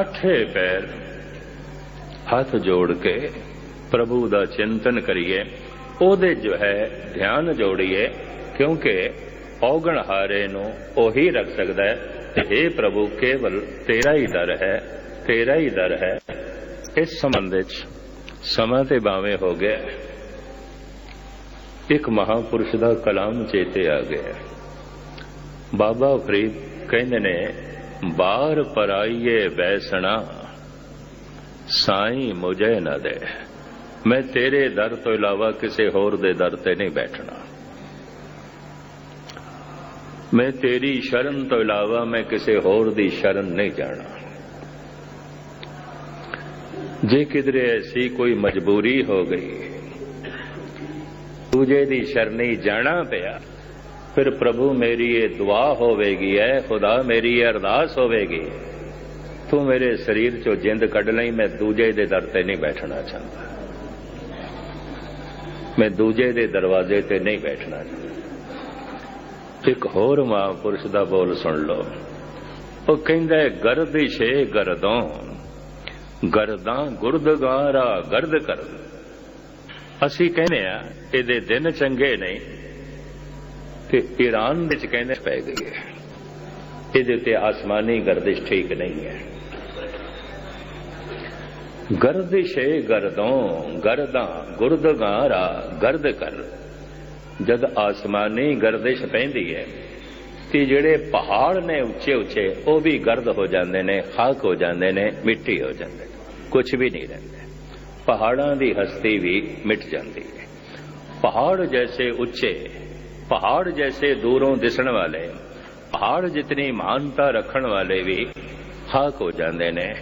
ਅੱਠੇ ਪੈਰ ਹੱਥ ਜੋੜ ਕੇ ਪ੍ਰਭੂ ਦਾ ਚਿੰਤਨ ਕਰੀਏ, ਉਹਦੇ ਜੋ ਹੈ ਧਿਆਨ ਜੋੜੀਏ, ਕਿਉਂਕਿ ਔਗਣ ਹਾਰੇ ਨੂੰ ਉਹੀ ਰੱਖ ਸਕਦਾ ਹੈ ਤੇ हे ਪ੍ਰਭੂ, ਕੇਵਲ ਤੇਰਾ ਹੀ ਦਰ ਹੈ, ਤੇਰਾ ਹੀ ਦਰ ਹੈ। ਇਸ ਸੰਬੰਧ ਵਿੱਚ ਸਮਾਂ ਤੇ ਬਾਵੇਂ ਹੋ ਗਿਆ। ਇੱਕ ਮਹਾਪੁਰਸ਼ ਦਾ ਕਲਾਮ ਚੇਤੇ ਆ ਗਿਆ। ਬਾਬਾ ਫਰੀਦ ਕਹਿੰਦੇ ਨੇ ਬਾਹਰ ਪਰਾਈਏ ਬੈਸਣਾ, ਸਾਈਂ ਮੁਝੇ ਨਾ ਦੇ। ਮੈਂ ਤੇਰੇ ਦਰ ਤੋਂ ਇਲਾਵਾ ਕਿਸੇ ਹੋਰ ਦੇ ਦਰ ਤੇ ਨਹੀਂ ਬੈਠਣਾ। ਮੈਂ ਤੇਰੀ ਸ਼ਰਨ ਤੋਂ ਇਲਾਵਾ ਮੈਂ ਕਿਸੇ ਹੋਰ ਦੀ ਸ਼ਰਨ ਨਹੀਂ ਜਾਣਾ। ਜੇ ਕਿਧਰੇ ਐਸੀ ਕੋਈ ਮਜਬੂਰੀ ਹੋ ਗਈ, ਦੂਜੇ ਦੀ ਸ਼ਰਨੀ ਜਾਣਾ ਪਿਆ। ਫਿਰ ਪ੍ਰਭੂ ਮੇਰੀ ਇਹ ਦੁਆ ਹੋਵੇਗੀ, ਐ ਖੁਦਾ ਮੇਰੀ ਇਹ ਅਰਦਾਸ ਹੋਵੇਗੀ। ਤੂੰ ਮੇਰੇ ਸਰੀਰ ਚੋਂ ਜਿੰਦ ਕੱਢ ਲਈ, ਮੈਂ ਦੂਜੇ ਦੇ ਦਰ ਤੇ ਨਹੀਂ ਬੈਠਣਾ ਚਾਹੁੰਦਾ। ਮੈਂ ਦੂਜੇ ਦੇ ਦਰਵਾਜ਼ੇ ਤੇ ਨਹੀਂ ਬੈਠਣਾ ਚਾਹੁੰਦਾ। ਇੱਕ ਹੋਰ ਮਹਾਪੁਰਸ਼ ਦਾ ਬੋਲ ਸੁਣ ਲਓ। ਉਹ ਕਹਿੰਦਾ ਗਰਦਿਸ਼ੇ ਗਰਦੋਂ, ਗਰਦਾਂ ਗੁਰਦਗਾਰਾ ਗਰਦ ਕਰ ਅਸੀਂ ਕਹਿੰਦੇ ਆ ਇਹਦੇ ਦਿਨ ਚੰਗੇ ਨਹੀਂ। ਤੇ ਈਰਾਨ ਵਿੱਚ ਕਹਿੰਦੇ ਪੈ ਗਈ ਹੈ। ਇਹਦੇ ਤੇ ਆਸਮਾਨੀ ਗਰਦਿਸ਼ ਠੀਕ ਨਹੀਂ ਹੈ। ਗਰਦਿਸ਼ ਗਰਦਿਸ਼ੇ ਗਰਦੋਂ, ਗਰਦਾਂ ਗੁਰਦਗਾਰਾ ਗਰਦ ਕਰ। ਜਦ ਆਸਮਾਨੀ ਗਰਦਿਸ਼ ਪੈਂਦੀ ਹੈ, ਤੇ ਜਿਹੜੇ ਪਹਾੜ ਨੇ ਉੱਚੇ ਉੱਚੇ, ਉਹ ਵੀ ਗਰਦ ਹੋ ਜਾਂਦੇ ਨੇ, ਖਾਕ ਹੋ ਜਾਂਦੇ ਨੇ, ਮਿੱਟੀ ਹੋ ਜਾਂਦੇ ਨੇ। ਕੁਝ ਵੀ ਨਹੀਂ ਰਹਿੰਦਾ। ਪਹਾੜਾਂ ਦੀ ਹਸਤੀ ਵੀ ਮਿਟ ਜਾਂਦੀ ਹੈ। ਪਹਾੜ ਜੈਸੇ ਉੱਚੇ ਪਹਾੜ ਜੈਸੇ ਦੂਰੋਂ ਦਿਸਣ ਵਾਲੇ, ਪਹਾੜ ਜਿਤਨੀ ਮਾਨਤਾ ਰੱਖਣ ਵਾਲੇ ਵੀ ਖਾਕ ਹੋ ਜਾਂਦੇ ਨੇ,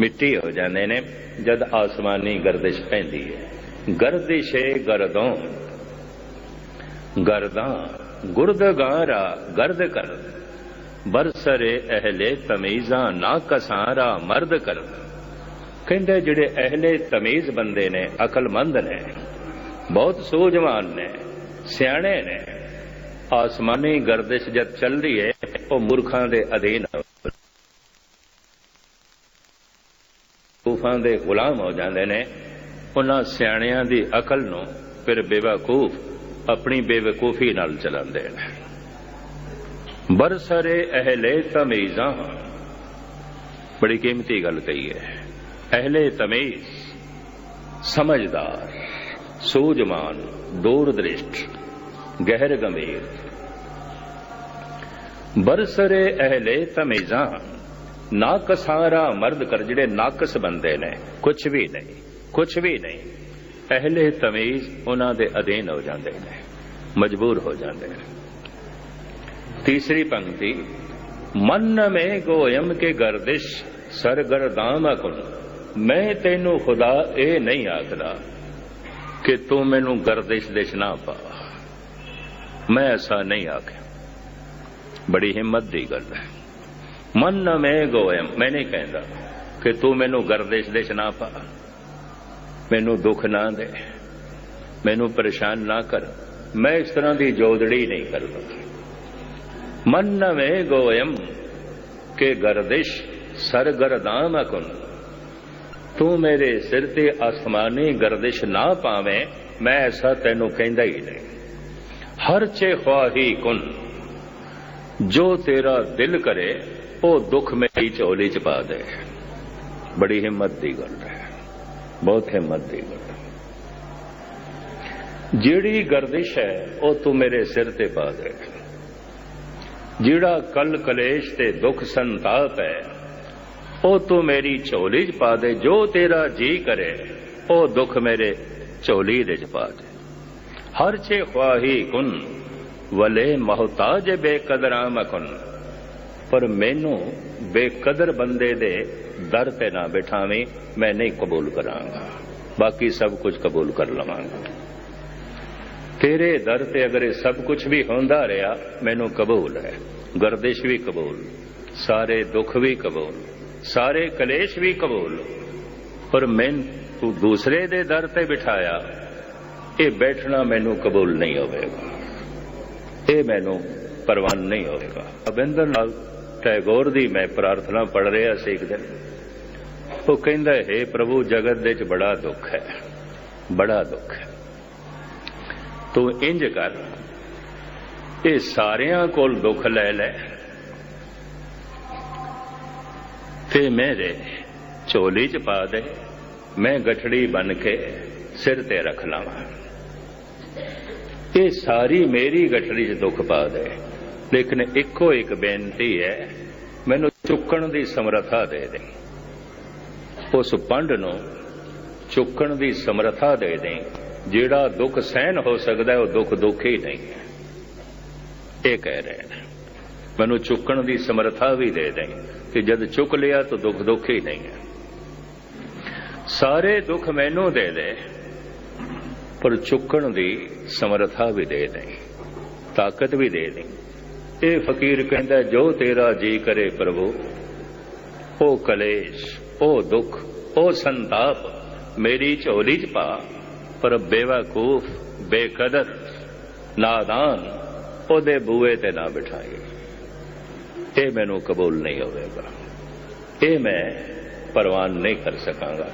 ਮਿੱਟੀ ਹੋ ਜਾਂਦੇ ਨੇ, ਜਦ ਆਸਮਾਨੀ ਗਰਦਿਸ਼ ਪੈਂਦੀ ਹੈ। ਗਰਦਿਸ਼ੇ ਗਰਦੋਂ, ਗਰਦਾਂ ਗੁਰਦਗਾਰਾ ਗਰਦ ਕਰ। ਬਰਸਰੇ ਅਹਲੇ ਤਮੀਜ਼ਾਂ ਨਾ ਕਸਾਰਾ ਮਰਦ ਕਰ। ਕਹਿੰਦੇ ਜਿਹੜੇ ਅਹਲੇ ਤਮੀਜ਼ ਬੰਦੇ ਨੇ, ਅਕਲਮੰਦ ਨੇ, ਬਹੁਤ ਸੂਝਵਾਨ ਨੇ, ਸਿਆਣੇ ਨੇ ਆਸਮਾਨੀ ਗਰਦਿਸ਼ ਜਦ ਚੱਲ ਰਹੀ ਹੈ ਉਹ ਮੂਰਖਾਂ ਦੇ ਅਧੀਨ ਕੂਫਾਂ ਦੇ ਗੁਲਾਮ ਹੋ ਜਾਂਦੇ ਨੇ। ਉਹਨਾਂ ਸਿਆਣਿਆਂ ਦੀ ਅਕਲ ਨੂੰ ਫਿਰ ਬੇਵਕੂਫ, ਆਪਣੀ ਬੇਵਕੂਫੀ ਨਾਲ ਚਲਾਉਂਦੇ ਨੇ। ਬਰਸਰੇ ਅਹਲੇ ਤਮੀਜ਼ਾਂ ਬੜੀ ਕੀਮਤੀ ਗੱਲ ਕਹੀ ਹੈ ਅਹਲੇ ਤਮੀਜ਼ ਸਮਝਦਾਰ, ਸੂਝਵਾਨ, ਦੂਰਦ੍ਰਿਸ਼ਟ। ਗਹਿਰ ਗੰਭੀਰ। ਬਰਸਰੇ ਅਹਲੇ ਤਮੀਜ਼ਾਂ ਨਾਕਸਾਰਾ ਮਰਦ ਕਰ ਜਿਹੜੇ ਨਾਕਸ ਬੰਦੇ ਨੇ ਕੁਝ ਵੀ ਨਹੀਂ ਕੁਝ ਵੀ ਨਹੀਂ। ਅਹਲੇ ਤਮੀਜ਼ ਉਹਨਾਂ ਦੇ ਅਧੀਨ ਹੋ ਜਾਂਦੇ ਨੇ, ਮਜਬੂਰ ਹੋ ਜਾਂਦੇ ਨੇ। ਤੀਸਰੀ ਪੰਕਤੀ, ਮਨ ਮੇ ਗੋਇਮ ਕੇ ਗਰਦਿਸ਼ ਸਰਗਰਦਾਮ ਅਕੁਨ ਮੈਂ ਤੈਨੂੰ ਖੁਦਾ ਇਹ ਨਹੀਂ ਆਖਦਾ ਕਿ ਤੂੰ ਮੈਨੂੰ ਗਰਦਿਸ਼ ਦੇਸ਼ ਨਾ ਪਾ। ਮੈਂ ਐਸਾ ਨਹੀਂ ਆਖਿਆ। ਬੜੀ ਹਿੰਮਤ ਦੀ ਗੱਲ ਹੈ। ਮਨ ਮੈਂ ਗੋਇਮ ਮੈਂ ਨਹੀਂ ਕਹਿੰਦਾ ਕਿ ਤੂੰ ਮੈਨੂੰ ਗਰਦਿਸ਼ ਦੇ ਨਾ ਪਾ। ਮੈਨੂੰ ਦੁੱਖ ਨਾ ਦੇ। ਮੈਨੂੰ ਪਰੇਸ਼ਾਨ ਨਾ ਕਰ। ਮੈਂ ਇਸ ਤਰ੍ਹਾਂ ਦੀ ਜੋਦੜੀ ਨਹੀਂ ਕਰਦਾ। ਮਨ ਮੈਂ ਗੋਇਮ ਕਿ ਗਰਦਿਸ਼ ਸਰਗਰਦਾਮ ਅਕੁਨ ਤੂੰ ਮੇਰੇ ਸਿਰ ਤੇ ਆਸਮਾਨੀ ਗਰਦਿਸ਼ ਨਾ ਪਾਵੇਂ, ਮੈਂ ਐਸਾ ਤੈਨੂੰ ਕਹਿੰਦਾ ਹੀ ਨਹੀਂ। ਹਰ ਚੇ ਖਵਾਹੀ ਕੁਨ। ਜੋ ਤੇਰਾ ਦਿਲ ਕਰੇ, ਉਹ ਦੁੱਖ ਮੇਰੀ ਝੋਲੀ ਚ ਪਾ ਦੇ। ਬੜੀ ਹਿੰਮਤ ਦੀ ਗੱਲ ਹੈ। ਬਹੁਤ ਹਿੰਮਤ ਦੀ ਗੱਲ ਜਿਹੜੀ ਗਰਦਿਸ਼ ਹੈ, ਉਹ ਤੂੰ ਮੇਰੇ ਸਿਰ ਤੇ ਪਾ ਦੇ। ਜਿਹੜਾ ਕਲ ਕਲੇਸ਼ ਤੇ ਦੁੱਖ ਸੰਤਾਪ ਹੈ, ਉਹ ਤੂੰ ਮੇਰੀ ਝੋਲੀ 'ਚ ਪਾ ਦੇ। ਜੋ ਤੇਰਾ ਜੀ ਕਰੇ, ਉਹ ਦੁੱਖ ਮੇਰੇ ਝੋਲੀ ਦੇ 'ਚ ਪਾ ਦੇ। ਹਰ ਛੇ ਖਵਾਹੀ ਕੁਨ ਵਲੇ ਮਹਤਾਜ ਬੇਕਦਰਾਂ ਮਕਨ ਪਰ ਮੈਨੂੰ ਬੇਕਦਰ ਬੰਦੇ ਦੇ ਦਰ ਤੇ ਨਾ ਬਿਠਾਵੇਂ, ਮੈਂ ਨਹੀਂ ਕਬੂਲ ਕਰਾਂਗਾ। ਬਾਕੀ ਸਭ ਕੁਝ ਕਬੂਲ ਕਰ ਲਵਾਂਗਾ। ਤੇਰੇ ਦਰ ਤੇ ਅਗਰ ਇਹ ਸਭ ਕੁਝ ਵੀ ਹੁੰਦਾ ਰਿਹਾ, ਮੈਨੂੰ ਕਬੂਲ ਹੈ। ਗਰਦਿਸ਼ ਵੀ ਕਬੂਲ, ਸਾਰੇ ਦੁੱਖ ਵੀ ਕਬੂਲ, ਸਾਰੇ ਕਲੇਸ਼ ਵੀ ਕਬੂਲ। ਪਰ ਮੈਂ ਤੂੰ ਦੂਸਰੇ ਦੇ ਦਰ ਤੇ ਬਿਠਾਇਆ ਇਹ ਬੈਠਣਾ ਮੈਨੂੰ ਕਬੂਲ ਨਹੀਂ ਹੋਵੇਗਾ। ਇਹ ਮੈਨੂੰ ਪਰਵਾਨ ਨਹੀਂ ਹੋਵੇਗਾ। ਅਬਿੰਦਰ ਨਾਲ ਟੈਗੋਰ ਦੀ ਮੈਂ ਪ੍ਰਾਰਥਨਾ ਪੜ ਰਿਹਾ ਸੀ ਇੱਕ ਦਿਨ। ਉਹ ਕਹਿੰਦਾ, ਹੈ ਪ੍ਰਭੂ, ਜਗਤ ਦੇ ਵਿੱਚ ਬੜਾ ਦੁੱਖ ਹੈ। ਬੜਾ ਦੁੱਖ ਹੈ। ਤੂੰ ਇੰਜ ਕਰ। ਇਹ ਸਾਰਿਆਂ ਕੋਲ ਦੁੱਖ ਲੈ ਲੈ। ਤੇ ਮੇਰੇ ਝੋਲੀ ਚ ਪਾ ਦੇ। ਮੈਂ ਗਠੜੀ ਬਨ ਕੇ ਸਿਰ ਤੇ ਰੱਖ ਲਾਵਾਂ। ਇਹ ਸਾਰੀ ਮੇਰੀ ਗਠੜੀ ਚ ਦੁੱਖ ਪਾ ਦੇ। ਲੇਕਿਨ ਇੱਕੋ ਇੱਕ ਬੇਨਤੀ ਹੈ, ਮੈਨੂੰ ਚੁੱਕਣ ਦੀ ਸਮਰੱਥਾ ਦੇ ਦੇ। ਉਸ ਪੰਡ ਨੂੰ ਚੁੱਕਣ ਦੀ ਸਮਰੱਥਾ ਦੇ ਦੇ। ਜਿਹੜਾ ਦੁੱਖ ਸਹਿਨ ਹੋ ਸਕਦਾ ਉਹ ਦੁੱਖ ਦੁੱਖ ਹੀ ਨਹੀਂ ਹੈ। ਇਹ ਕਹਿ ਰਹੇ ਨੇ, ਮੈਨੂੰ ਚੁੱਕਣ ਦੀ ਸਮਰੱਥਾ ਵੀ ਦੇ ਦੇ ਕਿ ਜਦ ਚੁੱਕ ਲਿਆ ਤਾਂ ਦੁੱਖ ਦੁੱਖ ਹੀ ਨਹੀਂ ਹੈ। ਸਾਰੇ ਦੁੱਖ ਮੈਨੂੰ ਦੇ ਦੇ। ਪਰ ਚੁੱਕਣ ਦੀ ਸਮਰੱਥਾ ਵੀ ਦੇ ਦੇ ਤਾਕਤ ਵੀ ਦੇ ਨਹੀਂ ਇਹ ਫਕੀਰ ਕਹਿੰਦਾ, ਜੋ ਤੇਰਾ ਜੀ ਕਰੇ ਪ੍ਰਭੂ, ਉਹ ਕਲੇਸ਼, ਉਹ ਦੁੱਖ, ਉਹ ਸੰਤਾਪ ਮੇਰੀ ਝੋਲੀ ਚ ਪਾ, ਪਰ ਬੇਵਕੂਫ, ਬੇਕਦਰ, ਨਾਦਾਨ ਉਹਦੇ ਬੂਏ ਤੇ ਨਾ ਬਿਠਾਏ। ਇਹ ਮੈਨੂੰ ਕਬੂਲ ਨਹੀਂ ਹੋਵੇਗਾ। ਇਹ ਮੈਂ ਪ੍ਰਵਾਨ ਨਹੀਂ ਕਰ ਸਕਾਂਗਾ।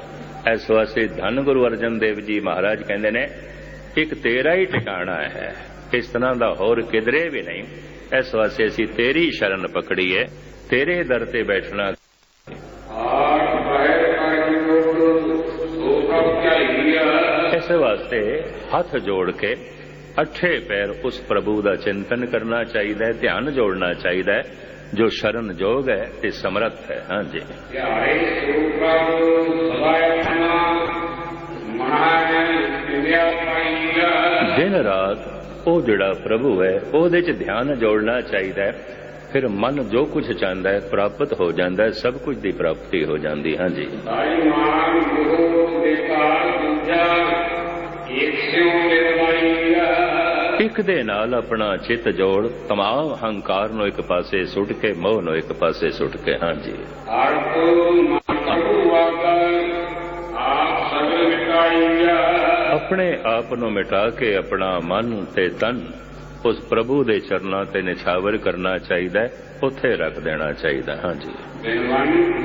ਇਸ ਵਾਸਤੇ ਧੰਨ ਗੁਰੂ ਅਰਜਨ ਦੇਵ ਜੀ ਮਹਾਰਾਜ ਕਹਿੰਦੇ ਨੇ ਇੱਕ ਤੇਰਾ ਹੀ ਟਿਕਾਣਾ ਹੈ ਇਸ ਤਰ੍ਹਾਂ ਦਾ ਹੋਰ ਕਿਧਰੇ ਵੀ ਨਹੀਂ। ਇਸ ਵਾਸਤੇ ਅਸੀਂ ਤੇਰੀ ਸ਼ਰਨ ਪਕੜੀ ਹੈ ਤੇਰੇ ਦਰ ਤੇ ਬੈਠਣਾ। ਇਸ ਵਾਸਤੇ ਹੱਥ ਜੋੜ ਕੇ ਅੱਠੇ ਪੈਰ ਉਸ ਪ੍ਰਭੂ ਦਾ ਚਿੰਤਨ ਕਰਨਾ ਚਾਹੀਦਾ ਹੈ ਧਿਆਨ ਜੋੜਨਾ ਚਾਹੀਦਾ ਹੈ। ਜੋ ਸ਼ਰਨ ਜੋਗ ਹੈ ਤੇ ਸਮਰੱਥ ਹੈ। ਹਾਂਜੀ ਧਿਆਏ ਸੋ ਪ੍ਰਭ ਸਦਾਇ ਮਨਾ ਮਨਾਇ ਵਿਦਿਆ ਪਾਈਆ। ਦਿਨ ਰਾਤ ਉਹ ਜਿਹੜਾ ਪ੍ਰਭੂ ਹੈ ਉਹਦੇ 'ਚ ਧਿਆਨ ਜੋੜਨਾ ਚਾਹੀਦਾ ਹੈ। ਫਿਰ ਮਨ ਜੋ ਕੁਝ ਚਾਹੁੰਦਾ ਹੈ ਪ੍ਰਾਪਤ ਹੋ ਜਾਂਦਾ ਹੈ ਸਭ ਕੁਝ ਦੀ ਪ੍ਰਾਪਤੀ ਹੋ ਜਾਂਦੀ ਹਾਂਜੀ ਸਾਈ ਮਾਨ ਗੁਰੂ ਦੇਕਾਰ ਦੂਜਾ ਇੱਕ ਦੇ ਨਾਲ ਆਪਣਾ ਚਿੱਤ ਜੋੜ, ਤਮਾਮ ਹੰਕਾਰ ਨੂੰ ਇੱਕ ਪਾਸੇ ਸੁੱਟ ਕੇ, ਮੋਹ ਨੂੰ ਇੱਕ ਪਾਸੇ ਸੁੱਟ ਕੇ, ਹਾਂਜੀ। ਆਪਣੇ ਆਪ ਨੂੰ ਮਿਟਾ ਕੇ ਆਪਣਾ ਮਨ ਤੇ ਤਨ, ਉਸ ਪ੍ਰਭੂ ਦੇ ਚਰਨਾਂ ਤੇ ਨਿਛਾਵਰ ਕਰਨਾ ਚਾਹੀਦਾ ਹੈ, ਉੱਥੇ ਰੱਖ ਦੇਣਾ ਚਾਹੀਦਾ ਹਾਂਜੀ। ਬਿਨਵੰਤ